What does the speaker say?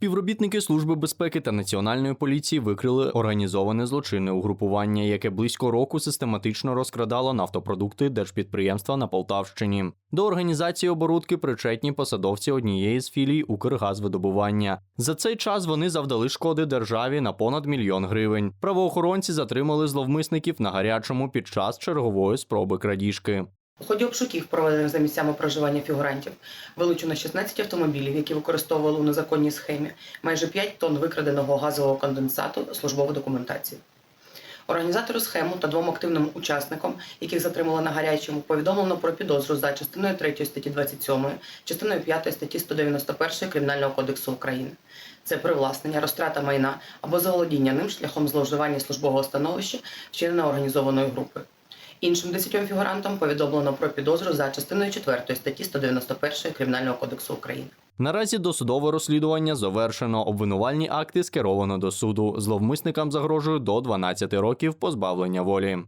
Співробітники Служби безпеки та національної поліції викрили організоване злочинне угрупування, яке близько року систематично розкрадало нафтопродукти держпідприємства на Полтавщині. До організації оборудки причетні посадовці однієї з філій Укргазвидобування. За цей час вони завдали шкоди державі на понад мільйон гривень. Правоохоронці затримали зловмисників на гарячому під час чергової спроби крадіжки. У ході обшуків, проведених за місцями проживання фігурантів, вилучено 16 автомобілів, які використовували у незаконній схемі, майже 5 тонн викраденого газового конденсату, службову документацію. Організатору схему та двом активним учасникам, яких затримали на гарячому, повідомлено про підозру за частиною 3 статті 27, частиною 5 статті 191 Кримінального кодексу України. Це привласнення, розтрата майна або заволодіння ним шляхом зловживання службового становища, вчиненого організованою групою. Іншим десятьом фігурантам повідомлено про підозру за частиною 4 статті 191 Кримінального кодексу України. Наразі досудове розслідування завершено. Обвинувальні акти скеровано до суду. Зловмисникам загрожує до 12 років позбавлення волі.